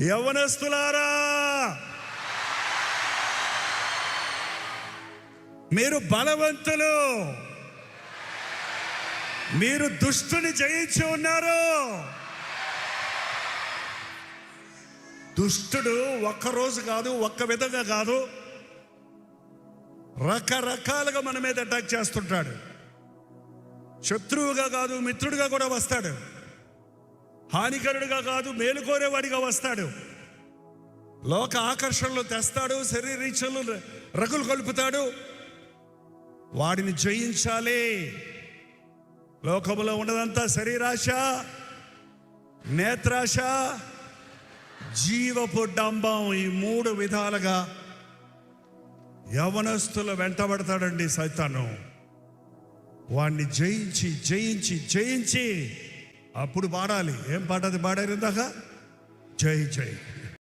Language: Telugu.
యవనస్తులారా! మీరు బలవంతులు! మీరు దుష్టుని జయించి ఉన్నారు! దుష్టుడు ఒక్క రోజు కాదు ఒక్క విధంగా కాదు రకరకాలుగా మన మీద అటాక్ చేస్తుంటాడు. శత్రువుగా కాదు మిత్రుడిగా కూడా వస్తాడు. హానికరుడిగా కాదు మేలుకోరేవాడిగా వస్తాడు. లోక ఆకర్షణలు తెస్తాడు శరీరీచలు రగులు కలుపుతాడు. వాడిని జయించాలి. లోకములో ఉన్నదంతా శరీరాశ నేత్రాశ జీవపు డంబం ఈ మూడు విధాలుగా యవనస్తులు వెంటబడతాడండి సైతాను. వాణ్ణి జయించి జయించి జయించి అప్పుడు పాడాలి. ఏం పాట అది పాడారు ఇందాక? జై జై.